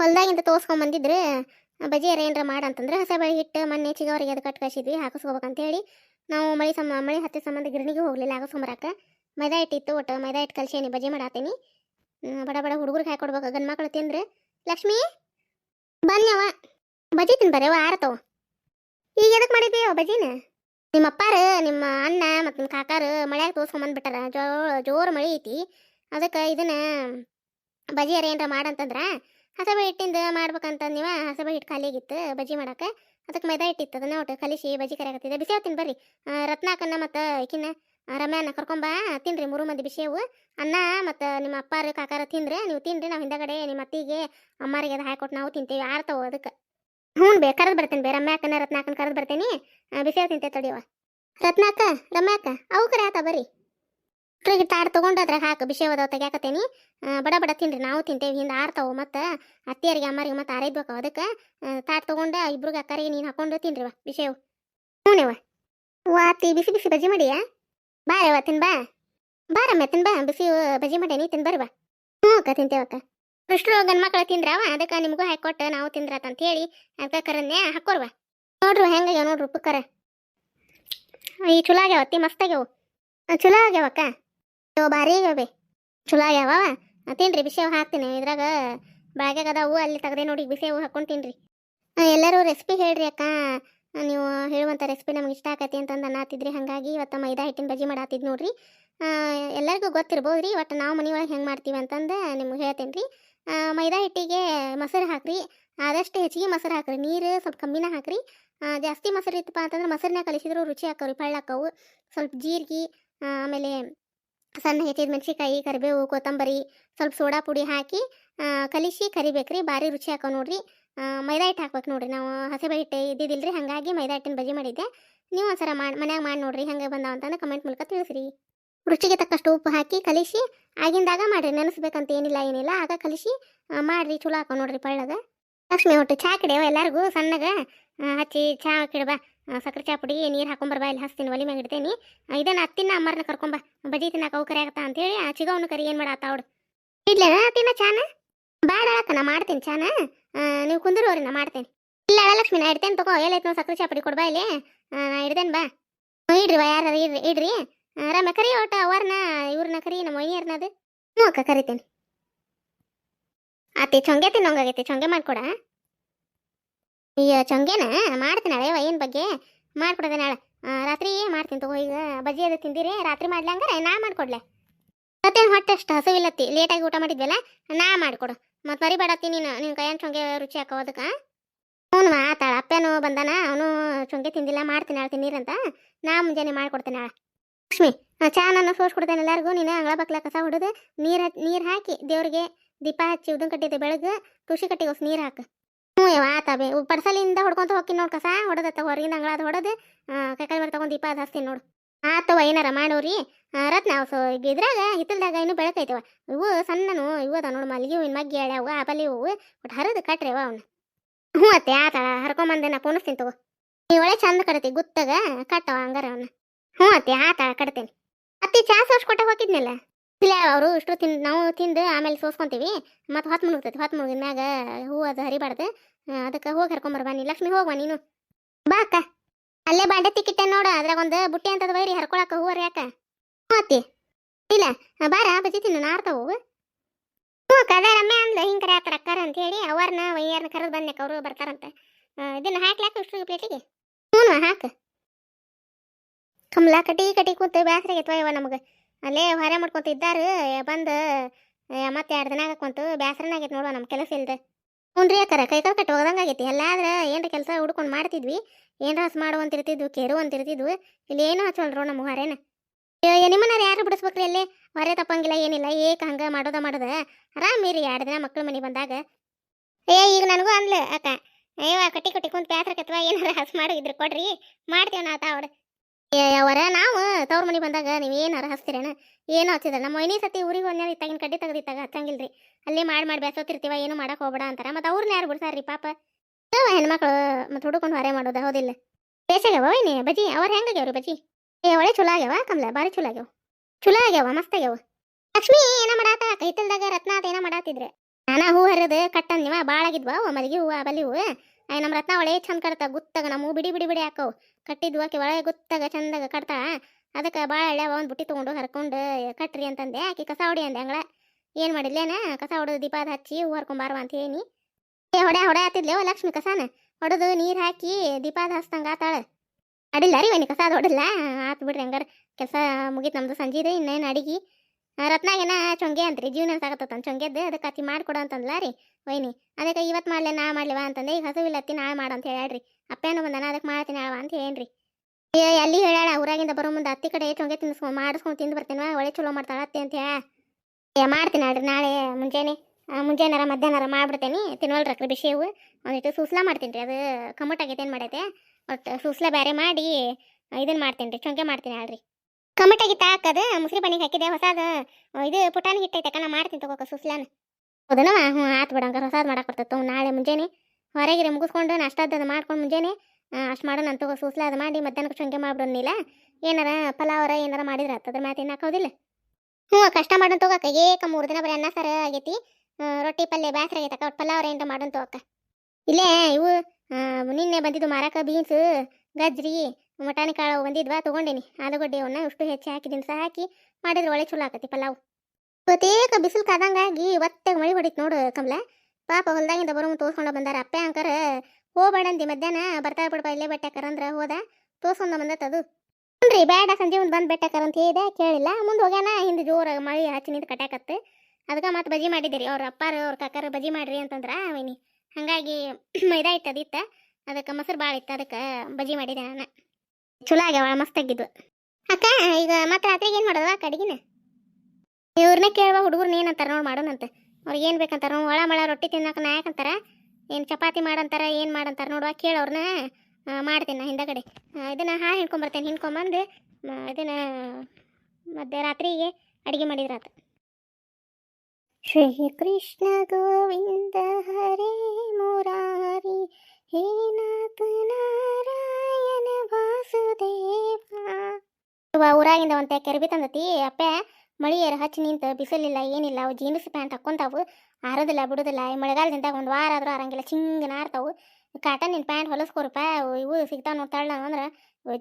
ಹೊಲ್ದಾಗಿಂದ ಬಂದಿದ್ರು ಬಜಿ ಅರ ಮಾಡ ಅಂತಂದ್ರೆ, ಹಸೆ ಬಳಿ ಹಿಟ್ಟು, ಮಣ್ಣೆ ಚಿಗವರಿಗೆ ಅದು ಕಟ್ ಹಾಕಿಸ್ಕೋಬೇಕಂತ ಹೇಳಿ. ನಾವು ಮಳೆ ಸಮ, ಮಳೆ ಹತ್ತಿ ಸಂಬಂಧ ಗಿರಣಿಗೆ ಹೋಗ್ಲಿಲ್ಲ, ಹಾಕಿಸ್ಕೊಂಬರಾಕ. ಮೈದಾ ಹಿಟ್ಟಿತ್ತು ಒಟ್ಟು ಮೈದಾ ಹಿಟ್ಟು ಕಲ್ಸೇನಿ ಬಜಿ ಮಾಡಾತೀನಿ ಬಡ ಬಡ ಹುಡುಗರಿಗೆ ಹಾಕೊಡ್ಬೇಕು ಗಂಡು ಮಕ್ಳು ತಿಂದ್ರೆ. ಲಕ್ಷ್ಮಿ ಬನ್ಯವ ಬಜಿ ತಿನ್ ಬರೇವ ಆರತವ. ಈಗ ಎದಕ್ಕೆ ಮಾಡಿದ್ವಿ ಬಜಿನ ನಿಮ್ಮ ಅಪ್ಪಾರ, ನಿಮ್ಮ ಅಣ್ಣ ಮತ್ತು ನಿಮ್ಮ ಕಾಕಾರ ತೋರ್ಸ್ಕೊಂಬಂದು ತೋರ್ಸ್ಕೊಂಬಂದ್ಬಿಟ್ಟಾರ ಜೋ, ಜೋರು ಮಳೆ ಐತಿ. ಅದಕ್ಕೆ ಇದನ್ನ ಬಜಿ ಏನ್ರ ಮಾಡಂತಂದ್ರ ಹಸಬೆ ಹಿಟ್ಟಿಂದ ಮಾಡ್ಬೇಕಂತ ನೀವ ಹಸಬೆ ಹಿಟ್ಟು ಖಾಲಿ ಆಗಿತ್ತು ಬಜ್ಜಿ ಮಾಡಕ್ಕೆ. ಅದಕ್ಕೆ ಮೈದಾ ಹಿಟ್ಟಿತ್ತು, ಅದನ್ನ ಒಟ್ಟು ಕಲಿಸಿ ಬಜ್ಜಿ ಕರೆಯಾಗತ್ತಿದೆ ಬಿಸಿ ತಿನ್ ಬರ್ರಿ. ರತ್ನಾಕನ್ನ ಮತ್ತು ಈಕಿನ ರಮ್ಯಾನ ಕರ್ಕೊಂಬ, ತಿನ್ರಿ ಮೂರು ಮಂದಿ ಬಿಸಿಯವು ಅನ್ನ ಮತ್ತು ನಿಮ್ಮ ಅಪ್ಪಾರ ಕಾಕಾರ ತಿಂದ್ರೆ, ನೀವು ತಿನ್ರಿ, ನಾವು ಹಿಂದಗಡೆ ನಿಮ್ಮ ಅತ್ತಿಗೆ, ಅಮ್ಮಾರಿಗೆ ಅದು ಹಾಕೊಟ್ಟು ನಾವು ತಿಂತೀವಿ ಆರ್ತವು ಅದಕ್ಕೆ. ಹ್ಞೂ ಬೇ, ಕರೆದು ಬರ್ತೇನೆ ಬೇ ರಮ್ಯಾಕನ ರತ್ನಾಕನ ಕರೆದು ಬರ್ತೀನಿ. ಬಿಸಿಯಾಗ ತಿಂತೆ ತಡಿಯವ ರತ್ನಾಕ, ರಮ್ಯಾಕ, ಅವು ಕರೆ ಆತ ಬರ್ರಿ. ಇಟ್ರಿಗೆ ತಾಡ್ ತೊಗೊಂಡು ಅದ್ರಾಗ ಹಾಕು ಬಿಸಿಯವದ ತೆಗ್ಯಾಕತ್ತೇನಿ ಆ, ಬಡ ಬಡ ತಿನ್ರಿ ನಾವು ತಿಂತೇವೆ ಹಿಂದೆ ಆರ್ತಾವು ಮತ್ತು ಅತ್ತಿಯರಿಗೆ ಅಮ್ಮರಿಗೆ ಮತ್ತು ಆರೈದ್ಬೇಕು ಅದಕ್ಕೆ ತಾಟ್ ತೊಗೊಂಡು ಇಬ್ರಿಗೆ ಅಕ್ಕರಿಗೆ ನೀನು ಹಾಕೊಂಡು ತಿನ್ರಿ ವಾ ಬಿಸಿಯವು ಹ್ಞೂನೇವ ವಾತಿ ಬಿಸಿ ಬಿಸಿ ಬಜ್ಜಿ ಮಾಡಿಯಾ? ಬಾರವ್ವ ತಿನ್ ಬಾ ಬಾರಮ್ಮ ತಿನ್ ಬಾ ಬಿಸಿ ಬಜ್ಜಿ ಮಾಡೇನಿ ತಿನ್ ಬರ್ರಿ ಬಾ ಹ್ಞೂ ಅಕ್ಕ ತಿಂತೇವಕ್ಕ ಕೃಷ್ಣರು ಗಂಡು ಮಕ್ಳು ತಿಂದ್ರವ ಅದಕ್ಕೆ ನಿಮಗೂ ಹಾಕೊಟ್ಟು ನಾವು ತಿಂದ್ರಾತ ಅಂತ ಹೇಳಿ ಅದಕ್ಕೆ ಕರನ್ನೇ ಹಾಕೋರ್ವ ನೋಡ್ರಿ ಹೆಂಗಾಗ್ಯಾವ ನೋಡ್ರಿ ಉಪ್ಪಕ್ಕರ ಈ ಚಲೋ ಆಗ್ಯಾವ ಅತ್ತಿ ಮಸ್ತ್ ಆಗ್ಯಾವ. ಚಲೋ ಆಗ್ಯಾವಕ್ಕ. ಇವ ಭಾರಿ ಚಲೋ ಆಗ್ಯಾವ ತಿನ್ರಿ ಬಿಸಿ ಹಾಕ್ತೀನಿ. ಇದ್ರಾಗ ಬಾಗ್ಯಾಗ ಅದಾವು, ಅಲ್ಲಿ ತೆಗ್ದೆ ನೋಡಿ ಬಿಸಿಯವು ಹಾಕೊಂಡು ತಿನ್ರಿ. ಎಲ್ಲರೂ ರೆಸಿಪಿ ಹೇಳ್ರಿ ಅಕ್ಕ. ನೀವು ಹೇಳುವಂಥ ರೆಸಿಪಿ ನಮ್ಗೆ ಇಷ್ಟ ಆಕತಿ ಅಂತಂದು ಅನ್ನತ್ತಿದ್ರಿ ಹಾಗಾಗಿ ಇವತ್ತು ಮೈದಾ ಹಿಟ್ಟಿನ ಬಜ್ಜಿ ಮಾಡತ್ತಿದ್ ನೋಡ್ರಿ. ಎಲ್ಲರಿಗೂ ಗೊತ್ತಿರ್ಬೋದು ರೀ ಒಟ್ಟು ನಾವು ಮನೆಯೊಳಗೆ ಹೆಂಗೆ ಮಾಡ್ತೀವಿ ಅಂತಂದು ನಿಮ್ಗೆ ಹೇಳ್ತೇನೆ ರೀ ಮೈದಾ ಹಿಟ್ಟಿಗೆ ಮೊಸರು ಹಾಕ್ರಿ. ಆದಷ್ಟು ಹೆಚ್ಚಿಗೆ ಮೊಸರು ಹಾಕ್ರಿ. ನೀರು ಸ್ವಲ್ಪ ಕಮ್ಮಿನ ಹಾಕ್ರಿ. ಜಾಸ್ತಿ ಮೊಸರು ಇತ್ತಪ್ಪ ಅಂತಂದ್ರೆ ಮೊಸರನ್ನ ಕಲಿಸಿದ್ರು ರುಚಿ ಹಾಕವ್ರಿ ಪಳ್ಳಾಕವು ಸ್ವಲ್ಪ ಜೀರಿಗೆ ಆಮೇಲೆ ಸಣ್ಣ ಹೆಚ್ಚಿದ ಮೆಣಸಿಕಾಯಿ ಕರಿಬೇವು, ಕೊತ್ತಂಬರಿ, ಸ್ವಲ್ಪ ಸೋಡಾ ಪುಡಿ ಹಾಕಿ ಕಲಿಸಿ ಕರಿಬೇಕ್ರಿ. ಭಾರಿ ರುಚಿ ಹಾಕೋ ನೋಡ್ರಿ. ಮೈದಾ ಹಿಟ್ಟು ಹಾಕ್ಬೇಕು ನೋಡ್ರಿ ನಾವು. ಹಸೆಬೆ ಹಿಟ್ಟು ಇದ್ದಿದ್ದಿಲ್ರಿ, ಹಾಗಾಗಿ ಮೈದಾ ಹಿಟ್ಟಿನ ಬಜ್ಜಿ ಮಾಡಿದ್ದೆ. ನೀವು ಒಂದ್ಸಲ ಮಾಡಿ, ಮನ್ಯಾಗ ಮಾಡಿ ನೋಡ್ರಿ ಹೆಂಗೆ ಬಂದಾವ ಅಂತಂದು ಕಮೆಂಟ್ ಮೂಲಕ ತಿಳಿಸ್ರಿ. ರುಚಿಗೆ ತಕ್ಕಷ್ಟು ಉಪ್ಪು ಹಾಕಿ ಕಲಿಸಿ, ಆಗಿಂದಾಗ ಮಾಡಿರಿ. ನೆನೆಸ್ಬೇಕಂತ ಏನಿಲ್ಲ ಏನಿಲ್ಲ. ಆಗ ಕಲಿಸಿ ಮಾಡಿರಿ. ಚಲೋ ಹಾಕೋ ನೋಡ್ರಿ ಪಳ್ಳಗ. ಲಕ್ಷ್ಮಿ, ಒಟ್ಟು ಚಾ ಕಿಡಿಯವ ಎಲ್ಲರಿಗೂ? ಸಣ್ಣಗೆ? ಹಚ್ಚಿ ಚಾ ಕಿಡಬ ಸಕ್ಕರೆ ಚಾ ಪುಡಿ ನೀರು ಹಾಕೊಂಬರ್ಬಾ ಇಲ್ಲಿ ಹಸ್ತೀನಿ ಒಲಿ ಮ್ಯಾಗ ಇಡ್ತೇನಿ. ಆ, ಇದನ್ನ ಅತ್ತಿನ ಅಮ್ಮರ್ನ ಕರ್ಕೊಂಬ ಬಜಿ ತಿನ್ನಕ ಅವು ಕರಿ ಆಗತ್ತ ಅಂತೇಳಿ ಆ ಚಿಗವನು ಕರಿ ಏನು ಮಾಡಾತ ಅವಳು. ಇಡ್ಲೇನ ತಿನ್ನ ಚಾನ? ಬೇಡ ಅಕ್ಕ ನಾ ಮಾಡ್ತೀನಿ ಚಾನ. ಆ, ನೀವು ಕುಂದಿರೋರಿ ನಾ ಮಾಡ್ತೇನೆ. ಇಲ್ಲ ಅಳ ಲಕ್ಷ್ಮಿ ನಾ ಇಡ್ತೇನೆ ತಗೋ ಎಲ್ಲೈತೆ ನಾವು ಸಕ್ಕರೆ ಚಾ ಪುಡಿ ಕೊಡ್ಬಾ ಇಲ್ಲಿ. ಆ, ನಾ ಇಡ್ತೇನೆ ಬಾ. ಹ್ಞೂ, ಇಡ್ರಿ ವಾ ಯಾರು ಇಡ್ರಿ ಇಡ್ರಿ. ಆ, ರಮ್ಯ ಕರಿ ಒಟ್ಟು ಅವರ್ನ ಇವ್ರನ್ನ ಕರಿ ನಮ್ಮ ಒಯ್ಯರ್ನ ಅದು ಹ್ಞೂ ಅಕ್ಕ ಕರಿತೇನೆ. ಆತಿ ಚೊಂಗೆ ತಿನ್ನೋಂಗಾಗೈತಿ ಚೊಂಗೆ ಮಾಡ್ಕೊಡ. ಈಗ ಚೊಂಗೆನ ಮಾಡ್ತೀನಿ ನಾಳೆ ಏನು ಬಗ್ಗೆ. ಮಾಡ್ಕೊಡೋದೆ ನಾಳೆ. ರಾತ್ರಿ ಮಾಡ್ತೀನಿ ತಗೋ. ಈಗ ಬಜ್ಜಿ ಅದು ತಿಂದಿರಿ, ರಾತ್ರಿ ಮಾಡ್ಲಂಗಾರೆ ನಾ ಮಾಡ್ಕೊಡ್ಲೆ. ಮತ್ತೇನು ಹೊಟ್ಟೆ ಅಷ್ಟು ಹಸುವಿಲ್ಲತ್ತಿ ಲೇಟಾಗಿ ಊಟ ಮಾಡಿದ್ವಲ್ಲ, ನಾ ಮಾಡ್ಕೊಡು. ಮತ್ತೆ ಮರಿಬೇಡತ್ತಿ ನೀನು ನಿನ್ನ ಕೈಯನ್ ಚೊಂಗೆ ರುಚಿ ಹಾಕೋ ಅದಕ್ಕೆ ಹ್ಞೂ ಆತಾಳ ಅಪ್ಪೇನು ಬಂದಾನ, ಅವನು ಚೊಂಗೆ ತಿಂದಿಲ್ಲ, ಮಾಡ್ತೀನಿ ನಾಳೆ ತಿನ್ನೀರಂತ ನಾ ಮುಂಜಾನೆ ಮಾಡ್ಕೊಡ್ತೀನಿ ನಾಳೆ. ಲಕ್ಷ್ಮಿ ಚಾ ನಾನು ಸೋಸ್ಕೊಡ್ತೇನೆ ಎಲ್ಲರಿಗೂ. ನೀನು ಅಂಗಳ ಬಕ್ಲ ಕಸ ಹೊಡೆದು, ನೀರು ನೀರು ಹಾಕಿ ದೇವ್ರಿಗೆ ದೀಪ ಹಚ್ಚಿ ಉದನ್ ಕಟ್ಟಿದ್ದೆ ಬೆಳಗ್ಗೆ ತುಳಸಿ ಕಟ್ಟಿಗೆ ಹೊಸ ನೀರು ಹಾಕು. ಹ್ಞೂ ಆತಾವೆ ಪರ್ಸಲಿಂದ ಹೊಡ್ಕೊಂತ ಹೋಗಿ ನೋಡ್ ಕಸ. ಹೊಡೆದತ್ತ ಹೊರಗಿಂದ ಅಂಗಳ ಅದು ಹೊಡೆದು. ಕೈಕಾಲು ಮೇಲೆ ತಗೊಂಡು ದೀಪ ಅದು ಹಚ್ತೀನಿ ನೋಡು. ಆತವ ಏನಾರ ಮಾಡೋರಿ. ರತ್ನ ಸೊ ಇದ್ರಾಗ, ಹಿತ್ತಲ್ದಾಗ ಇನ್ನೂ ಬೆಳಕೈತವ ಇವು ಸಣ್ಣನು ಇವು ಅದ ನೋಡು ಮಲ್ಲಿಗೆ ಹೂವಿನ ಮಗ್ಗಿ ಅಳ್ಯಾವ ಬಲಿ ಹೂವು. ಒಟ್ಟು ಹರಿದು ಕಟ್ರಿ ಅವ ಅವನು. ಹ್ಞೂ ಅತ್ತೆ ಆತಾಳ ಹರ್ಕೊಂಬಂದೆ ನಾ ತಗೋ. ನೀ ಒಳ್ಳೆ ಚಂದ ಕಡತಿ ಗುತ್ತಗ ಕಟ್ಟವ ಹಂಗಾರ ಅವನು. ಹ್ಞೂ ಅತ್ತೆ ಆತಾಳ ಕಟ್ತೇನೆ. ಅತ್ತಿ ಚಾ ಸೋಸ್ಕೊಟ್ಟ ಹೋಗಿದ್ನಲ್ಲ? ಇಲ್ಲ, ಅವರು ಇಷ್ಟು ತಿನ್, ನಾವು ತಿಂದು ಆಮೇಲೆ ಸೋಸ್ಕೊಂತೀವಿ. ಮತ್ತು ಹೊತ್ತು ಮುಳುಗ್ತೈತಿ ಹೊತ್ತು ಮುಳುಗಿದ ಮ್ಯಾಗ ಹೂ ಅದು ಹರಿಬಾರ್ದು. ಅದಕ್ಕೆ ಹೋಗಿ ಹರ್ಕೊಂಬರ್ಬಾ ನೀ ಲಕ್ಷ್ಮಿ, ಹೋಗ್ವಾ ನೀನು. ಬಾ ಅಕ್ಕ. ಅಲ್ಲೇ ಬಾಂಡೆ ತಿಕ್ಕಿಟ್ಟೆ ನೋಡು ಅದ್ರಾಗ ಒಂದು ಬುಟ್ಟಿ ಅಂತದ ಬೈರಿ ಹರ್ಕೊಳಕ ಹೂವರ್ ರೀ ಅಕ್ಕ ಅತ್ತಿ. ಇಲ್ಲ ಬಾರ, ಬಜ್ಜಿ ತಿನ್ನು, ನಾರ್ತಾವು ಹ್ಞೂ ಕದ ರಮ್ಮೆ ಅಂದ್ಲ, ಹಿಂಗೆ ಕರೆ ಆತರ ಅಕ್ಕಾರ ಅಂತ ಹೇಳಿ ಅವರ್ನ ವೈಯರ್ನ ಕರೆದು ಬಂದ್ಯಾಕ ಅವರು ಬರ್ತಾರಂತ. ಇದನ್ನ ಹಾಕ್ಲಾಕ ಇಷ್ಟು ಪ್ಲೇಟಿಗೆ? ಹ್ಞೂ ಹಾಕ. ಕಮಲಾ, ಕಟಿ ಕಟಿ ಕೂತು ಬ್ಯಾಸ್ರ ಆಗೈತವ ಇವ ನಮಗೆ. ಅಲ್ಲೇ ಹೊರ ಮಾಡ್ಕೊಂತ ಬಂದ ಬಂದು ಮತ್ತೆ ಎರಡು ದಿನ ಆಗಕ್ಕಂತು ಬೇಸರನಾಗೈತೆ ನೋಡುವ ನಮ್ಮ ಕೆಲಸ ಇಲ್ದ. ಹ್ಞೂ ಅಕ್ಕಾರ, ಕೈ ಕಟ್ಟಿ ಹೋದಂಗೆ ಆಗೈತಿ. ಎಲ್ಲಾದ್ರೆ ಏನ್ರ ಕೆಲಸ ಹುಡ್ಕೊಂಡು ಮಾಡ್ತಿದ್ವಿ, ಏನ್ರ ಹಸ್ ಮಾಡುವಂತಿರ್ತಿದ್ವು ಕೆರು ಅಂತ ಇರ್ತಿದ್ವು ಇಲ್ಲಿ ಏನೂ ಹಚ್ಚಲ್ರೋ ನಮ್ಮ ಹೊರೇನ. ನಿಮ್ಮನ್ನ ಯಾರು ಬಿಡಿಸ್ಬೇಕ್ರಿ ಅಲ್ಲಿ? ಹೊರೆ ತಪ್ಪಂಗಿಲ್ಲ, ಏನಿಲ್ಲ, ಏಕ ಹಂಗ ಮಾಡೋದ ಮಾಡೋದ. ಆರಾಮಿರಿ ಎರಡು ದಿನ ಮಕ್ಳು ಮನೆ ಬಂದಾಗ. ಏ, ಈಗ ನನಗೂ ಅಂದ್ಲು ಅಕ್ಕ, ಅಯ್ಯೋ ಕಟ್ಟಿ ಕಟ್ಟಿ ಕುಂತ ಬ್ಯಾಸ್ರಕತ್ವ ಏನಾರ ಹಸ್ ಮಾಡಿದ್ರಿ ಕೊಡ್ರಿ, ಮಾಡ್ತೇವೆ ನಾ ತಾವಡ. ಅವರ ನಾವು ತವ್ರ ಮನೆ ಬಂದಾಗ ನೀವು ಏನಾರ ಹಚ್ತೀರೇನ ಏನೋ ಹಚ್ಚಿದ್ರ? ನಮ್ಮ ಮೈನಿ ಸತಿ ಊರಿಗೆ ಒಂದೇ ಇತ್ತಾಗಿನ ಕಡ್ಡಿ ತೆಗೆದಿತ್ತಾಗ, ಹಚ್ಚಂಗಿಲ್ರಿ. ಅಲ್ಲೇ ಮಾಡಿ ಮಾಡಿ ಬೇಸೋತಿರ್ತೀವ ಏನು ಮಾಡಕ್ ಹೋಗ್ಬೇಡ ಅಂತಾರ. ಮತ್ತೆ ಅವ್ರನ್ನ ಯಾರು ಬಿಡ್ತಾರ್ರಿ ಪಾಪ? ಹೆಣ್ಮಕ್ಳು ಮತ್ತೆ ಹುಡುಕೊಂಡು ಹೊರೆ ಮಾಡೋದು ಹೌದಿಲ್ಲ. ಬೇಸಾಗ್ಯಾವ ನೀ ಬಜಿ ಅವ್ರು ಹೆಂಗಾಗ್ಯಾವ್ರಿ ಬಜಿ ಏ, ಒಳ್ಳೆ ಚಲೋ ಆಗ್ಯಾವ ಕಮಲ, ಭಾರಿ ಚಲೋ ಆಗ್ಯಾವ. ಚಲೋ ಆಗ್ಯಾವ, ಮಸ್ತ್ ಆಗ್ಯಾವ. ಲಕ್ಷ್ಮಿ, ಏನ ಮಾಡಾತ? ಕೈತಲ್ದಾಗ ರತ್ನ ಅದ ಏನ ಮಾಡಾತಿದ್ರೆ? ನಾನ ಹೂ ಹರಿದು ಕಟ್ಟಂದಿವ ಭಾಳ ಆಗಿದ್ವ? ಅವ ಮಲ್ಲಿಗೆ ಹೂವು, ಬಲಿ ಹೂವು. ಅಯ್ಯ ನಮ್ಮ ರತ್ನ ಒಳ್ಳೆ ಚಂದ ಕಟ್ತಾ, ಗುತ್ತಾಗ ನಮ್ಮ ಹೂ ಬಿಡಿ ಬಿಡಿ ಬಿಡಿ ಹಾಕವು. ಕಟ್ಟಿದ್ವು ಆಕೆ ಒಳಗೆ ಗುತ್ತಾಗ ಚಂದಾಗ ಕಟ್ತಾ. ಅದಕ್ಕೆ ಭಾಳ ಹಳ್ಳ್ಯಾವ ಒಂದು ಬುಟ್ಟಿ ತೊಗೊಂಡು ಹರ್ಕೊಂಡು ಕಟ್ರಿ ಅಂತಂದೆ. ಆಕೆ ಕಸ ಹೊಡಿ ಅಂದೆ ಅಂಗಳ. ಏನು ಮಾಡಿದ್ಲೇನ? ಕಸ ಹೊಡೆದು ದೀಪಾದ ಹಚ್ಚಿ ಹೂ ಹರ್ಕೊಂಬಾರವ ಅಂತ ಹೇಳಿ. ಏ ಹೊಡೆ ಹೊಡೆ ಆತಿದ್ಲೇವ ಲಕ್ಷ್ಮಿ ಕಸಾನ. ಹೊಡೆದು ನೀರು ಹಾಕಿ ದೀಪಾದ ಹಸ್ತಂಗ ಆತಾಳ. ಅಡಿಲ್ಲ ರೀ ವೈನಿ ಕಸ ಅದು ಹೊಡಲ್ಲ ಆತು ಬಿಡ್ರಿ ಹಂಗಾರೆ. ಕೆಲಸ ಮುಗೀತು ನಮ್ದು ಸಂಜೆದು ಇನ್ನೇನು ಅಡಿಗೆ? ರತ್ನಾಗೇನ ಚೊಂಗೆ ಅಂತ್ರಿ, ಜೀವನ ಸಾಕತ್ತ ಚೊಂಗೆದ್ದು, ಅದಕ್ಕೆ ಅತಿ ಮಾಡಿಕೊಡು ಅಂತಂದ್ಲ ರೀ. ವೈನಿ ಅದಕ್ಕೆ ಇವತ್ತು ಮಾಡ್ಲೆ ನಾ ಮಾಡ್ಲಿವಾ ಅಂತಂದೆ, ಈಗ ಹಸುವಿಲ್ಲ ಅತ್ತಿ ನಾಳೆ ಮಾಡು ಅಂತ ಹೇಳ್ರಿ ಅಪ್ಪೇನು ಬಂದನ, ಅದಕ್ಕೆ ಮಾಡ್ತೀನಿ ಆಳ್ವ ಅಂತ ಹೇಳ್ರಿ ಏ, ಎಲ್ಲಿ ಹೇಳಾಳ ಊರಾಗಿಂದ ಬರೋ ಮುಂದೆ ಅತ್ತಿ ಕಡೆ ಚೊಂಗೆ ತಿನ್ಸ್ಕೊಂಡು ಮಾಡಿಸ್ಕೊಂಡು ತಿಂದು ಬರ್ತೇನೆ ಒಳ್ಳೆ ಚಲೋ ಮಾಡ್ತಾಳ ಅತ್ತಿ ಅಂತ ಹೇಳ ಮಾಡ್ತೀನಿ ಅಲ್ರಿ ನಾಳೆ ಮುಂಜಾನೆ ಮುಂಜಾನಾರ ಮಧ್ಯಾಹ್ನಾರ ಮಾಡ್ಬಿಡ್ತೇನೆ ತಿನ್ವಲ್ರಕ್ರಿ ಬಿಸಿವು ಒಂದಿಟ್ಟು ಸೂಸ್ಲಾ ಮಾಡ್ತೀನಿ ರೀ ಅದು ಕಮಟ್ ಆಗೈತೆ ಏನು ಮಾಡೈತೆ, ಒಟ್ಟು ಸೂಸ್ಲಾ ಬೇರೆ ಮಾಡಿ ಇದನ್ನು ಮಾಡ್ತೀನಿ ರೀ ಚೊಂಗೆ ಮಾಡ್ತೀನಿ ಹೇಳ್ರಿ ಕಮ್ಮಟ್ ಆಗಿತ್ತ ಹಾಕದು ಮುಸ್ರಿ ಬಣ್ಣಿಗೆ ಹಾಕಿದೆ, ಹೊಸದು ಇದು ಪುಟಾಣಿ ಹಿಟ್ಟೈತೆ ನಾ ಮಾಡ್ತೀನಿ ತಗೋಕ ಸುಸ್ಲಾನ. ಹೌದನವ? ಹ್ಞೂ ಆತು ಬಿಡ ಹಂಗಾರೆ ಹೊಸದು ಮಾಡಕ್ಕೆ ನಾಳೆ ಮುಂಜಾನೆ. ಹೊರಗಿರಿ ಮುಗಿಸ್ಕೊಂಡು, ನಷ್ಟದ ಮಾಡ್ಕೊಂಡು ಮುಂಜಾನೆ ಅಷ್ಟು ಮಾಡೋಣ ಅಂತ ತಗೋ, ಸೂಸ್ಲ ಅದು ಮಾಡಿ ಮಧ್ಯಾಹ್ನಕ್ಕೆ ಚೊಂಗೆ ಮಾಡ್ಬಿಡೋನಿಲ್ಲ ಏನಾರ ಪಲಾವರ ಏನಾರ ಮಾಡಿದ್ರೆ ಅದ್ರ ಮ್ಯಾತ್ ತಿನ್ನಕ್ಕೋದಿಲ್ಲ ಹ್ಞೂ ಕಷ್ಟ ಮಾಡೋಣ ತಗೋಕ ಏಕ ಮೂರು ದಿನ ಬರೀ ಅನ್ನ, ಸರ ಆಗೈತಿ. ರೊಟ್ಟಿ, ಪಲ್ಯ ಬೇಸರ ಆಗೈತಕ್ಕ ಒಟ್ಟು ಪಲಾವರ ಏನಾರ ಮಾಡೋಣ ತಗೋಕ ಇಲ್ಲೇ ಇವು ನಿನ್ನೆ ಬಂದಿದ್ದು ಮಾರಕ ಬೀನ್ಸ್, ಗಜ್ರಿ ಮಟಾಣಿ ಕಾಳು ಬಂದಿದ್ವಾ, ತೊಗೊಂಡೇನಿ. ಆಲೂಗಡ್ಡೆ ಅವನ್ನ ಇಷ್ಟು ಹೆಚ್ಚು ಹಾಕಿ ಸಹ ಹಾಕಿ ಮಾಡಿದ್ರೆ ಒಳ್ಳೆ ಚಲೋ ಆಕತಿ ಪಲಾವ್. ಪ್ರತ್ಯೇಕ ಬಿಸಿಲು ಕಾದಂಗಾಗಿ ಒತ್ತಾಗ ಮಳೆ ಹೊಡಿತು ನೋಡು ಕಮಲ. ಪಾಪ ಹೊಲ್ದಾಗಿಂದ ಬರೋ ತೋರ್ಸ್ಕೊಂಡು ಬಂದಾರ. ಅಪ್ಪೆ ಅಂಕರ ಹೋಗ್ಬೇಡಂದಿ ಮಧ್ಯಾಹ್ನ ಬರ್ತಾ ಬಿಡಪ್ಪ ಇಲ್ಲೇ ಬೆಟ್ಟಕ್ಕಾರ ಅಂದ್ರೆ ಹೋದ. ತೋರ್ಸ್ಕೊಂಡು ಬಂದತ್ತದು ಹ್ಞೂ ಬೇಡ ಸಂಜೆ ಒಂದು ಬಂದು ಬೆಟ್ಟಕ್ಕಾರ ಅಂತ ಹೇಳಿದೆ, ಕೇಳಿಲ್ಲ. ಮುಂದೆ ಹೋಗ್ಯಾನ, ಹಿಂದೆ ಜೋರಾಗಿ ಮಳೆ ಹಚ್ಚಿ ನಿಂತು ಕಟ್ಟಾಕತ್ತೆ ಅದಕ್ಕೆ ಮತ್ತೆ ಬಜಿ ಮಾಡಿದ್ದೀರಿ ಅವ್ರ ಅಪ್ಪಾರು, ಅವ್ರ ಕಾಕಾರ ಬಜಿ ಮಾಡ್ರಿ ಅಂತಂದ್ರ, ವೈನಿ. ಹಾಗಾಗಿ ಮೈದಾ ಇತ್ತು. ಅದಿತ್ತ ಅದಕ್ಕೆ ಮೊಸರು ಭಾಳ ಇತ್ತು, ಅದಕ್ಕೆ ಬಜಿ ಮಾಡಿದೆ ನಾನು. ಚಲೋ ಆಗ್ಯಾವ, ಮಸ್ತ್ ಆಗಿದ್ವು. ಅಕ್ಕ, ಈಗ ಮತ್ತೆ ರಾತ್ರಿಗೆ ಏನು ಮಾಡೋದವ ಅಡಿಗಿನ? ಇವ್ರನ್ನ ಕೇಳುವ ಹುಡುಗರ್ನ ಏನಂತಾರ ನೋಡಿ ಮಾಡೋಣಂತ. ಅವ್ರಿಗೆ ಏನು ಬೇಕಂತಾರ? ಒಳ ಮಳ ರೊಟ್ಟಿ ತಿನ್ನಕ ನಾ ಯಾಕಂತಾರ? ಏನು ಚಪಾತಿ ಮಾಡಂತಾರ, ಏನು ಮಾಡಂತಾರ ನೋಡುವ? ಕೇಳೋರ್ನ ಮಾಡ್ತೀನಿ ನಾ ಹಿಂದಗಡೆ. ಇದನ್ನ ಹಾ ಹಿಂಡ್ಕೊಂಬರ್ತೇನೆ ಹಿಂಡ್ಕೊಂಬಂದು ಇದನ್ನು ಇದನ್ನ ಮಧ್ಯರಾತ್ರಿಗೆ ಅಡುಗೆ ಮಾಡಿದ್ರಾತ ಶ್ರೀ ಕೃಷ್ಣ ಗೋವಿಂದ ಹರೇ ಮುರಾರಿ, ಹೇ ನಾಥ ನಾರಾಯಣ. ವಾಸುದೇವ ಊರಾಗಿಂದ ಒಂದು ಕೆರಬಿ ತಂದತಿ, ಅಪ್ಪ ಮಳಿಯರು ಹಚ್ಚಿ ನಿಂತು ಬಿಸಿಲಿಲ್ಲ, ಏನಿಲ್ಲ, ಅವು ಜೀನ್ಸ್ ಪ್ಯಾಂಟ್ ಹಾಕ್ಕೊಂತಾವು ಆರೋದಿಲ್ಲ, ಬಿಡೋದಿಲ್ಲ, ಈ ಮಳೆಗಾಲದಿಂದ ಒಂದು ವಾರ ಆದರೂ ಆರಂಗಿಲ್ಲ ಚಿಂಗ್ ನಾರ್ತಾವು ಕಾಟನ್ ನಿನ್ನ ಪ್ಯಾಂಟ್ ಹೊಲಸ್ಕೊರಪ್ಪ ಇವು ಸಿಗ್ತಾವ ನೋಡ್ತಾಳ ಅಂದ್ರೆ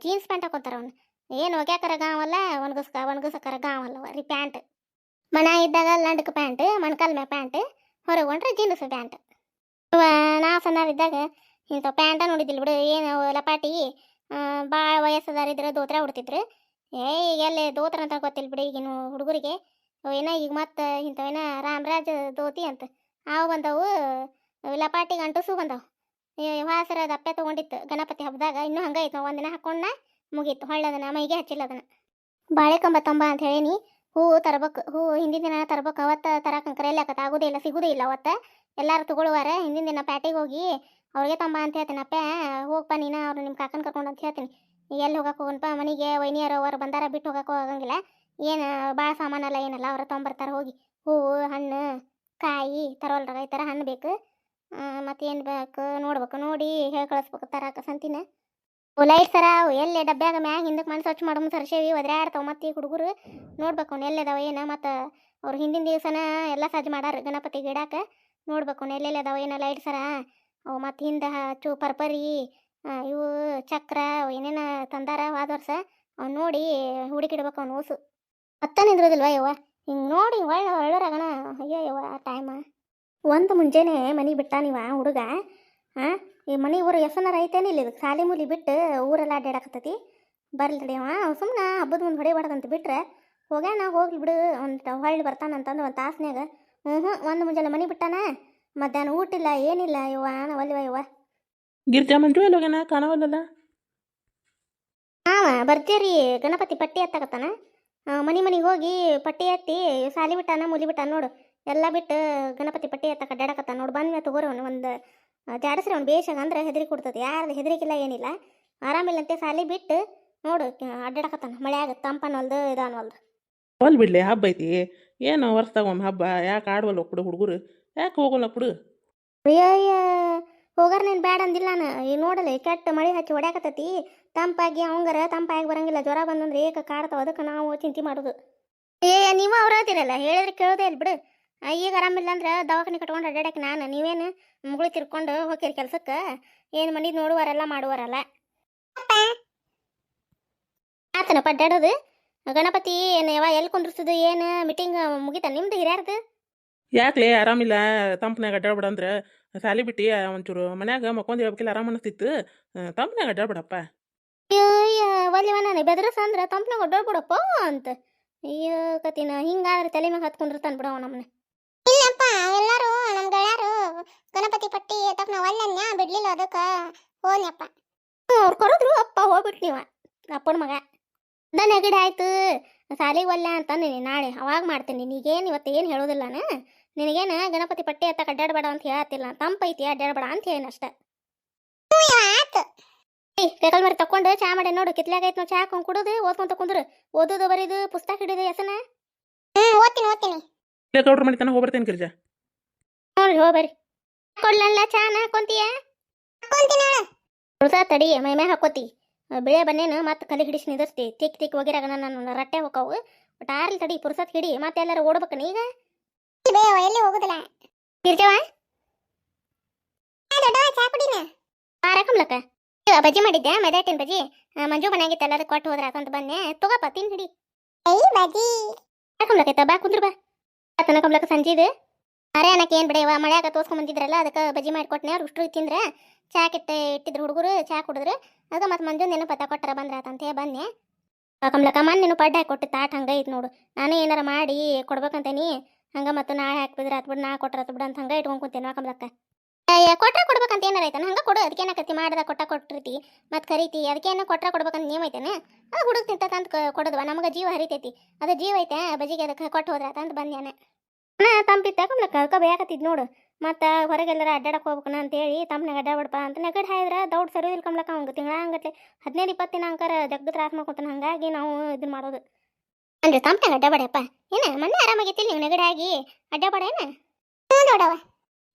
ಜೀನ್ಸ್ ಪ್ಯಾಂಟ್ ಹಾಕೊತಾರ ಅವ್ನು, ಏನು ಒಗ್ಯಾಕರ ಗಾವಲ್ಲ, ಒಣಗಿಸ್ಕ, ಒಣಗಿಸಕರ ಗಾವಲ್ಲ ರೀ ಪ್ಯಾಂಟ್, ಮನ ಇದ್ದಾಗ ಲಂಡಕ್ ಪ್ಯಾಂಟ್, ಮೊಣಕಾಲ್ ಮೇ ಪ್ಯಾಂಟ್ ಹೊರಗೆ ಹೊಂಟ್ರೆ ಜೀನ್ಸ್ ಪ್ಯಾಂಟ್. ನಾ ಸಣ್ಣರಿದ್ದಾಗ ಇಂಥ ಪ್ಯಾಂಟ ನೋಡಿದ್ದಿಲ್ಲ ಬಿಡು, ಏನು ಲಪಾಟಿ ಭಾಳ ವಯಸ್ಸದಾರಿದ್ರೆ ದೋತ್ರ ಉಡ್ತಿದ್ರು ಏ ಎಲ್ಲಿ ದೋತ್ರ ಅಂತ ಗೊತ್ತಿಲ್ಲ ಬಿಡಿ ಈಗಿನ ಹುಡುಗರಿಗೆ. ಏನೋ ಈಗ ಮತ್ತೆ ಇಂಥವೇನ ರಾಮರಾಜ ದೋತಿ ಅಂತ. ಅವು ಬಂದವು, ಲಪಾಟಿ ಗಂಟುಸು ಬಂದವು. ವಾಸರ ದಪ್ಪೆ ತೊಗೊಂಡಿತ್ತು ಗಣಪತಿ ಹಬ್ಬದಾಗ. ಇನ್ನೂ ಹಂಗೆ ಐತೆ ಒಂದಿನ ಹಾಕೊಂಡ ಮುಗೀತು. ಹೊಳ್ಳದನ, ಮೈಗೆ ಹಚ್ಚಿಲ್ಲ ಅದನ್ನ ಬಾಳೆಕಂಬ ತಂಬ ಅಂತ ಹೇಳೀನಿ. ಹೂವು ತರ್ಬೇಕು ಹೂವು ಹಿಂದಿನ ದಿನ ತರ್ಬೇಕು. ಅವತ್ತು ತರಕಂಕರ ಎಲ್ಲ ಆಗೋದೇ ಇಲ್ಲ, ಸಿಗೋದೇ ಇಲ್ಲ ಅವತ್ತು. ಎಲ್ಲರೂ ತಗೊಳ್ಳುವಾರ. ಹಿಂದಿನ ದಿನ ಪ್ಯಾಟಿಗೆ ಹೋಗಿ ಅವ್ರಿಗೆ ತಂಬ ಅಂತ ಹೇಳ್ತೀನಿ, ಅಪ್ಪ ಹೋಗಪ್ಪ ನೀನು, ಅವ್ರು ನಿಮ್ಮ ಕಾಕನ ಕರ್ಕೊಂಡು ಅಂತ ಹೇಳ್ತೀನಿ. ಎಲ್ಲಿ ಹೋಗಕ್ಕೆ ಹೋಗೋಣಪ್ಪ ಮನೆಗೆ ವೈನಿಯರು ಅವರು ಬಂದಾರ, ಬಿಟ್ಟು ಹೋಗಕ್ಕೆ ಹೋಗಂಗಿಲ್ಲ. ಏನು ಭಾಳ ಸಾಮಾನಲ್ಲ ಏನಲ್ಲ, ಅವ್ರು ತೊಗೊಂಬರ್ತಾರೆ, ಹೋಗಿ. ಹೂವು, ಹಣ್ಣು, ಕಾಯಿ, ತರೋಲ್ರಾಗ ಈ ಥರ ಹಣ್ಣು ಬೇಕು. ಮತ್ತೇನು ಬೇಕು, ನೋಡ್ಬೇಕು, ನೋಡಿ, ಹೇಳಿ ಕಳಿಸ್ಬೇಕು, ತರಾಕ ಸಂತಿನ. ಲೈಟ್ ಸರ, ಅವು ಎಲ್ಲೇ ಡಬ್ಬ್ಯಾಗ ಮ್ಯಾಗ ಹಿಂದಕ್ಕೆ ಮಣ್ಣು ಸ್ವಚ್ಛ ಮಾಡೋ ಸರ್ಸೇವಿ ಒದ್ರಾಡ್ತಾವ ಮತ್ತೆ ಹುಡುಗರು. ನೋಡ್ಬೇಕು ಎಲ್ಲಿದಾವ ಏನು ಮತ್ತು ಅವ್ರು ಹಿಂದಿನ ದಿವಸನ ಎಲ್ಲ ಸಜ್ಜು ಮಾಡಾರ ಗಣಪತಿ ಗಿಡಕ್ಕೆ ನೋಡ್ಬೇಕು ಅವ್ನು ಎಲ್ಲೆಲ್ಲಿ ಅದಾವೆ, ಏನೋ ಲೈಟ್ ಸರ. ಅವು ಮತ್ತು ಹಿಂದೆ ಚೂ ಪರ್ಪರಿ ಇವು ಚಕ್ರ ಏನೇನು ತಂದಾರ ಹೋದ ವರ್ಷ ಅವ್ನು ನೋಡಿ ಹುಡುಕಿಡ್ಬೇಕು ಅವ್ನು ಓಸು. ಅತ್ತ ನಿಂದ್ರೋದಿಲ್ವ ಯವ್ವ? ಹಿಂಗೆ ನೋಡಿ ಒಳ್ಳೆ ಒಳ್ಳೋರಾಗಣ. ಅಯ್ಯೋ ಯವ್ವ ಆ. ಟೈಮ ಒಂದು ಮುಂಜಾನೆ ಮನೆ ಬಿಟ್ಟ ನೀವ ಹುಡುಗ ಹಾಂ ಈ ಮನೆ ಊರು ಎಸನಾರ ಇಲ್ಲಿ ಇದಕ್ಕೆ ಸಾಲಿ ಮೂಲಿ ಬಿಟ್ಟು ಊರೆಲ್ಲ ಅಡ್ಡಾಡಕತ್ತೈತಿ ಬರ್ಲಿ ಅವ ಸುಮ್ಮನೆ ಹಬ್ಬದ ಮುಂದೆ ಹೊಡಿಬಾರ್ದಂತ ಬಿಟ್ರೆ, ಹೋಗ್ಯಾನ, ಹೋಗ್ಲಿ ಬಿಡು, ಒಂದು ಹೊಳ್ಳಿ ಬರ್ತಾನಂತಂದು ಒಂದು ತಾಸ್ನ್ಯಾಗ ಹ್ಞೂ ಹ್ಞೂ ಒಂದು ಮುಂಜಾನೆ ಮನೆ ಬಿಟ್ಟಾನ? ಮಧ್ಯಾಹ್ನ ಊಟ ಇಲ್ಲ ಏನಿಲ್ಲ ಯವ್ವ ಒಲಿವ ಯವ್ವ. ಗಿರ್ಜಾ ಮಂಜು ಎಲ್ಲೋಗ್ಯಾನ ಕಾಣವಲ್ಲಲ್ಲ? ಹಾಂ ಬರ್ತೀರಿ ಗಣಪತಿ ಪಟ್ಟಿ ಎತ್ತಾಕತ್ತಾನ? ಮನೆ ಮನೆಗೆ ಹೋಗಿ ಪಟ್ಟಿ ಎತ್ತಿ ಸಾಲಿ ಬಿಟ್ಟಾನ ಮುಲಿ ಬಿಟ್ಟಾನ ನೋಡು. ಎಲ್ಲ ಬಿಟ್ಟು ಗಣಪತಿ ಪಟ್ಟಿ ಎತ್ತಕ ಅಡ್ಡಾಡಕತ್ತಾನ ನೋಡು. ಬಂದ್ಮೇಲೆ ತಗೋರಿ ಅವನು ಒಂದು ಜಾಡಸ್ರಿ ಅವ್ನು ಬೇಷಾಗ ಅಂದ್ರೆ ಹೆದರಿ ಕೊಡ್ತದೆ. ಯಾರ್ದು ಹೆದರಿಕಿಲ್ಲ ಏನಿಲ್ಲ. ಆರಾಮಿಲ್ಲಂತೆ ಸಾಲಿ ಬಿಟ್ಟು ನೋಡು ಅಡ್ಡಾಡಕತ್ತಾನ. ಮಳೆ ಆಗತ್ತೆ ತಂಪನವಲ್ದು ಇದಾನವಲ್ದು ಹೊಲ್ ಬಿಡ್ಲಿ ಹಬ್ಬ ಐತಿ. ಏನು ವರ್ಷ ಒಮ್ಮೆ ಹಬ್ಬ ಯಾಕೆ ಆಡ್ವಲ್ಲ ಒಕ್ಕಡು ಹುಡುಗರು? ಯಾಕೆ ಹೋಗೋಣ ಒಕ್ಕಡು ಅಯ್ಯಯ್ಯ, ಹೋಗಾರ ನೀನು ಬೇಡ ಅಂದಿಲ್ಲ ನಾನು. ಈ ನೋಡಲ್ಲ ಕೆಟ್ಟ ಮಳೆ ಹಚ್ಚಿ ಹೊಡ್ಯಾಕತ್ತತಿ. ತಂಪಾಗಿ ಅವಂಗರ ತಂಪಾಗಿ ಬರಂಗಿಲ್ಲ. ಜ್ವರ ಬಂದಂದ್ರೆ ಏಕ ಕಾಡ್ತಾವ. ಅದಕ್ಕೆ ನಾವು ಚಿಂತೆ ಮಾಡೋದು. ಏ ನೀವು ಅವ್ರ ಹೇಳ್ತೀರಲ್ಲ? ಹೇಳಿದ್ರೆ ಕೇಳೋದೇ ಇಲ್ಲ ಬಿಡು. ಈಗ ಆರಾಮಿಲ್ಲ ಅಂದ್ರೆ ದವಾಖಾನೆ ಕಟ್ಕೊಂಡು ಅಡ್ಡಾಡಕ್ಕೆ ನಾನು. ನೀವೇನು ಮುಗುಳಿ ತಿರ್ಕೊಂಡು ಹೋಗಿರಿ ಕೆಲ್ಸಕ್ಕೆ? ಏನು ಮನೆ ನೋಡುವರೆಲ್ಲ ಮಾಡುವರಲ್ಲ? ಆತನಪ್ಪ ಅಡ್ಡಾಡೋದು ಗಣಪತಿ ಯಾವ ಎಲ್ಲಿ ಕುಂಡ್ರಿಸೋದು ಏನು ಮೀಟಿಂಗ್ ಮುಗಿತಾ? ನಿಮ್ದು ಹಿರಿಯರ್ದು? ಯಾಕ್ಲೆ ಆರಾಮಿಲ್ಲ, ತಂಪನ್ಯಾಗ ಅಡ್ಡಾಡ್ಬೇಡ ಅಂದ್ರೆ ಸಾಲಿ ಬಿಟ್ಟು ಒಂಚೂರು ಮನ್ಯಾಗ ಮಕ್ಕೊಂದು ಹೇಳ್ಬೇಕಿಲ್ಲ, ಆರಾಮ ಅನಿಸ್ತಿತ್ತು ಅಡ್ಡಾಡ್ಬೇಡಪ್ಪ. ಅಯ್ಯೋ ಒಲ್ಲಿವ ನಾನು ಬೆದ್ರಸ ಅಂದ್ರೆ ತಂಪ್ನಾಗ ಬಿಡಪ್ಪ ಅಂತ. ಅಯ್ಯೋ ಕತಿನ ಹಿಂಗಾದ್ರೆ ತಲೆ ಮ್ಯಾಗ ಹತ್ಕೊಂಡಿರ್ತಾನೆ ಬಿಡವ ನಮ್ಮನೆ ಇಲ್ಲಪ್ಪ, ಎಲ್ಲರೂ ನಮ್ಮ ಗೆಳೆಯರು, ಗಣಪತಿ ಪಟ್ಟಿ, ತಪ್ಪ ನಾವು ಅಲ್ಲನ್ಯ, ಬಿಡ್ಲಿಲ್ಲ ಅದಕ್ಕೆ. ಹೋದ್ನಪ್ಪ ಅವ್ರು ಕರೆದ್ರು, ಅಪ್ಪ ಹೋಗ್ಬಿಟ್ಟು ನೀವ, ಅಪ್ಪನ ಮಗ. ಅದ ನೆಗಡಿ ಆಯ್ತು, ಸಾಲಿಗೆ ಒಲ್ಲ ಅಂತ ನೀನು ನಾಳೆ, ಅವಾಗ ಮಾಡ್ತೀನಿ, ನೀಗೇನು ಇವತ್ತು ಏನು ಹೇಳೋದಿಲ್ಲ ನಾನು. ನಿನಗೇನು ಗಣಪತಿ ಪಟ್ಟಿ ಅತ್ತ ಅಡ್ಡಾಡಬೇಡ ಅಂತ ಹೇಳತ್ತಿಲ್ಲ. ತಂಪೈತಿ ಅಡ್ಡಾಡಬೇಡ ಅಂತ ಹೇಳಿ ಅಷ್ಟೇ. ಕೈಕಲ್ ಮರಿ ತಕೊಂಡು ಚಾ ಮಾಡಿ ನೋಡು. ಕಿತ್ಲಾಗ ಐತ್ ಚಾ ಹಾಕೊಂಡು ಕುಡುದು ಓದ್ಕೊಂತ ಕುಂದ್ರು. ಓದೋದು ಬರೀದು ಪುಸ್ತಕ ಹಿಡಿದು ಹೆಸನ ಹ್ಮ್ ಓದ್ತೀನಿ ಓದ್ತೀನಿ. ಇಲ್ಲ ಗೌಡ್ರ ಮನೆ ತನಕ ಹೋಗ್ಬರ್ತೇನೆ ಗಿರಿಜಾ ನೋಡ್ರಿ ಹೋಗ್ಬರಿ ಕೊಡ್ಲಲ್ಲ ಚಾನ ಹಾಕೊಂತೀಯ? ಹಾಕೊಂತೀನಿ ತಡಿ ಮೈ ಮ್ಯಾಗ ಹಾಕೋತಿ. ಬಿಳೆ ಬನ್ನೇನು ಮತ್ತೆ ಕಲಿ ಹಿಡಿಸಿ ನಿದರ್ಸ್ತಿ. ತಿಕ್ ತಿಕ್ ಹೋಗಿರಾಗ ನನ್ನ ರಟ್ಟೆ ಹೋಗವು ಒಟ್ಟು ಆರ್ಲಿ ತಡಿ ಪುರ್ಸತ್ ಹಿಡಿ ಮತ್ತೆ ಎಲ್ಲಾರು ಓಡ್ಬೇಕು ನೀ ಬೇವ ಎಲ್ಲಿ ಹೋಗುದಿಲ್ಲ? ಇರ್ತೇವ? ಆ, ದೊಡ್ಡವ ಚಾ ಕುಡಿನ? ಆರಾಕಮ್ಲಕ್ಕ ಬಜ್ಜಿ ಮಾಡಿದ್ದೆ ಮೈದಾಟಿನ ಬಜ್ಜಿ? ಮಂಜು ಮನ್ಯಾಗಿತ್ತು ಎಲ್ಲಾರು ಕೊಟ್ಟು ಹೋದ್ರ ಅಂತ ಬಂದೆ. ತಗೋಪ ತಿನ್ ಹಿಡಿ. ಏಯ್ ಬಜಿ ಕಮ್ಲಕ್ಕ ಬಾ ಕುಂದ್ರ ಬಾ. ಆತನ ಕಮ್ಲಕ್ಕ ಸಂಜಿದು ಅರೆ ಅನ್ನಕ್ಕೆ ಏನು ಬಿಡೆವ ಮಳೆಯಾಗ ತೋರ್ಸ್ಕೊಂಡ್ ಬಂದಿದ್ರಲ್ಲ ಅದಕ್ಕೆ ಬಜ್ಜಿ ಮಾಡಿಕೊಟ್ನೆ ಅವ್ರು ಉಷ್ಟ್ರು ತಿಂದ್ರೆ ಚಾ ಕೆಟ್ಟ ಇಟ್ಟಿದ್ರು ಹುಡುಗರು ಚಾ ಕುಡಿದ್ರು. ಅದಕ್ಕೆ ಮತ್ತೆ ಮಂಜು ನೆನಪು ಪತ್ತ ಕೊಟ್ಟರ ಬಂದ್ರಾತಂತೆ ಬಂದೆ. ಕಮ್ಲಕ್ಕ ಮನ್ ನೀನು ಪಡ್ಡ ಕೊಟ್ಟು ತಾಟ್ ಹಂಗೆ ಐತೆ ನೋಡು. ನಾನು ಏನಾರ ಮಾಡಿ ಕೊಡ್ಬೇಕಂತೇನಿ. ಹಂಗೆ ಮತ್ತೆ ನಾಳೆ ಹಾಕ್ಬಿದ್ರೆ ಆತ್ ಬಿಡು, ನಾ ಕೊಟ್ರ ಆತ್ ಬಿಡು ಅಂತ ಹಂಗೆ ಇಟ್ಕೊಂಡು ಕುಂತೇನೆ ಕಮ್ಲಕ್ಕ. ಕೊಟ್ರ ಕೊಡ್ಬೇಕಂತ ಏನಾರ ಐತನ? ಹಂಗೆ ಕೊಡು ಅದಕ್ಕೇನಕತ್ತಿ ಮಾಡ್ದ ಕೊಟ್ಟ ಕೊಟ್ಟಿರ್ತಿ, ಮತ್ತೆ ಕರಿತಿ ಅದಕ್ಕೇನ ಕೊಟ್ರ ಕೊಡ್ಬೇಕಂತ ನಿಯಮ ಐತೇನೆ? ಅದು ಹುಡುಗ ತಿಂತಂತ ಕೊಡದು ನಮಗೆ ಜೀವ ಹರಿತೈತಿ. ಅದು ಜೀವ ಐತೆ ಬಜಿಗೆ ಅದಕ್ಕೆ ಕೊಟ್ಟು ಹೋದ್ರ ಅಂತ ಬಂದ್ಯಾನೆ. ನಾ ತಂಪಿತ್ತ ಕಮ್ಲಕ್ಕ ಅದಕ್ಕೆ ಬೇಕತ್ತಿದ್ ನೋಡು. ಮತ್ತು ಹೊರಗೆಲ್ಲರ ಅಡ್ಡಾಡಕ್ಕೆ ಹೋಗ್ಬೇಕನ ಅಂತೇಳಿ ತಮ್ಮನಾಗ ಅಡ್ಡಾಡ್ಬಿಡಪ್ಪ ಅಂತ ನೆಗಡಿ ಹಾಯ್ದ್ರ ದೌಡ್ ಸರಿ ಕಮ್ಲಕ್ಕ ಅವ್ಗೆ. ತಿಂಗಳ ಹಂಗತ್ತೆ ಹದಿನೈದು ಇಪ್ಪತ್ತು ದಿನ ಅಂಕಾರ ಜಗ್ಗ ತ್ರಾಸ ಮಾಡ್ಕೊತಾನೆ, ಹಂಗಾಗಿ ನಾವು ಇದನ್ನ ಮಾಡೋದು. ಅಂದ್ರೆ ತಂಪನಾಗ ಅಡ್ಡಾಬೇಡಪ್ಪ ಏನ ಮೊನ್ನೆ ಆರಾಮಾಗೈತಿ ನೀವು ನೆಗಡಿ ಆಗಿ ಅಡ್ಡಾಬೇಡ ಏನ? ನೋಡವ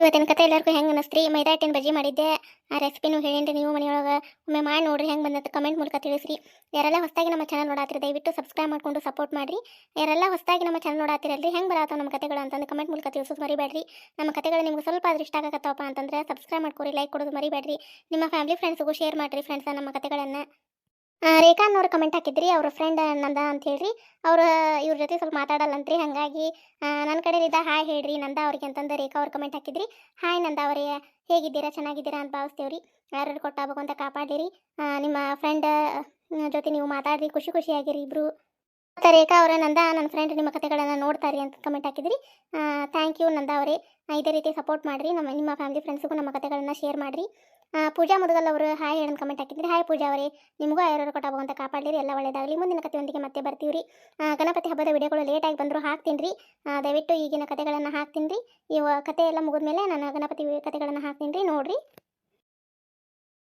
ಇವತ್ತಿನ ಕತೆ ಎಲ್ಲರಿಗೂ ಹೆಂಗ್ ಅನಸ್ತ್ರಿ? ಮೈದಾ ಹಿಟ್ಟಿನ ಬಜ್ಜಿ ಮಾಡಿದ್ದೆ. ಆ ರೆಸಿಪಿನೂ ಹೇಳಿನ್ರಿ ನೀವು ಮನೆಯೊಳಗೆ. ಒಮ್ಮೆ ಮಾಡಿ ನೋಡ್ರಿ ಹೆಂಗ್ ಬಂದತ್ತೆ ಕಮೆಂಟ್ ಮೂಲಕ ತಿಳಿಸ್ರಿ. ಯಾರೆಲ್ಲ ಹೊಸದಾಗಿ ನಮ್ಮ ಚಾನಲ್ ನೋಡಾತ್ರಿ, ದಯವಿಟ್ಟು ಸಬ್ಸ್ಕ್ರೈಬ್ ಮಾಡ್ಕೊಂಡು ಸಪೋರ್ಟ್ ಮಾಡಿರಿ. ಯಾರೆಲ್ಲ ಹೊಸದಾಗಿ ನಮ್ಮ ಚಾನಲ್ ನೋಡಾತಿರಲ್ರಿ, ಹೆಂಗ್ ಬರತ್ತಾವ ನಮ್ಮ ಕತೆಗಳು ಅಂತಂದು ಕಮೆಂಟ್ ಮೂಲಕ ತಿಳಿಸೋದು ಮರಿಬೇಡ್ರಿ. ನಮ್ಮ ಕತೆಗಳು ನಿಮ್ಗೆ ಸ್ವಲ್ಪ ಆದ್ರೆ ಇಷ್ಟ ಆಗತ್ತಪ್ಪ ಅಂತಂದ್ರೆ ಸಬ್ಸ್ಕ್ರೈಬ್ ಮಾಡ್ಕೊರಿ ಲೈಕ್ ಕೊಡೋದು ಮರಿಬೇಡ್ರಿ. ನಿಮ್ಮ ಫ್ಯಾಮಿಲಿ ಫ್ರೆಂಡ್ಸ್ಗೂ ಶೇರ್ ಮಾಡಿರಿ ಫ್ರೆಂಡ್ಸ್ ನಮ್ಮ ಕತೆಗಳನ್ನು ರೇಖಾ ಅನ್ನೋರು ಕಮೆಂಟ್ ಹಾಕಿದ್ರಿ, ಅವ್ರ ಫ್ರೆಂಡ್ ನಂದ ಅಂತ ಹೇಳ್ರಿ. ಅವ್ರ, ಇವ್ರ ಜೊತೆ ಸ್ವಲ್ಪ ಮಾತಾಡಲ್ಲಂತ್ರಿ ಹಾಗಾಗಿ ನನ್ನ ಕಡೆಯಿಂದ ಹಾಯ್ ಹೇಳ್ರಿ, ನಂದ ಅವ್ರಿಗೆ ಅಂತಂದು ರೇಖಾ ಅವ್ರ ಕಮೆಂಟ್ ಹಾಕಿದ್ರಿ. ಹಾಯ್ ನಂದ ಅವರೇ, ಹೇಗಿದ್ದೀರಾ, ಚೆನ್ನಾಗಿದ್ದೀರಾ ಅಂತ ಭಾವಿಸ್ತೇವ್ರಿ. ಯಾರು ಕೊಟ್ಟಾಗಬೇಕು ಅಂತ ಕಾಪಾಡಿರಿ ನಿಮ್ಮ ಫ್ರೆಂಡ್ ಜೊತೆ ನೀವು ಮಾತಾಡ್ರಿ, ಖುಷಿ ಖುಷಿಯಾಗಿರಿ ಇಬ್ರು. ಮತ್ತು ರೇಖಾ ಅವರ ನಂದ ನನ್ನ ಫ್ರೆಂಡ್ ನಿಮ್ಮ ಕತೆಗಳನ್ನು ನೋಡ್ತಾರೆ ಅಂತ ಕಮೆಂಟ್ ಹಾಕಿದ್ರಿ. ಥ್ಯಾಂಕ್ ಯು ನಂದ ಅವರೇ. ಇದೇ ರೀತಿ ಸಪೋರ್ಟ್ ಮಾಡಿರಿ, ನಮ್ಮ, ನಿಮ್ಮ ಫ್ಯಾಮಿಲಿ ಫ್ರೆಂಡ್ಸ್ಗೂ ನಮ್ಮ ಕತೆಗಳನ್ನು ಶೇರ್ ಮಾಡಿರಿ. ಪೂಜಾ ಮುದಗಲ್ ಅವರು ಹಾಯ್ ಹೇಳನ್ ಕಮೆಂಟ್ ಹಾಕಿದ್ರಿ, ಹಾಯ್ ಪೂಜಾ ಅವರೇ, ನಿಮಗೂ ಯಾರು ಕೊಟ್ಟ ಅಂತ ಕಾಪಾಡಿರಿ ಎಲ್ಲ ಒಳ್ಳೇದಾಗಲಿ. ಮುಂದಿನ ಕಥೆಯೊಂದಿಗೆ ಮತ್ತೆ ಬರ್ತೀವಿ ಗಣಪತಿ ಹಬ್ಬದ ವಿಡಿಯೋಗಳು ಲೇಟಾಗಿ ಬಂದರೂ ಹಾಕ್ತೀನಿ ರೀ ದಯವಿಟ್ಟು ಈಗಿನ ಕತೆಗಳನ್ನು ಹಾಕ್ತೀನಿ ರೀ ಇವ ಕತೆ ಎಲ್ಲ ಮುಗಿದ್ಮೇಲೆ ನಾನು ಗಣಪತಿ ಕತೆಗಳನ್ನು ಹಾಕ್ತೀನಿ ರೀ ನೋಡಿರಿ.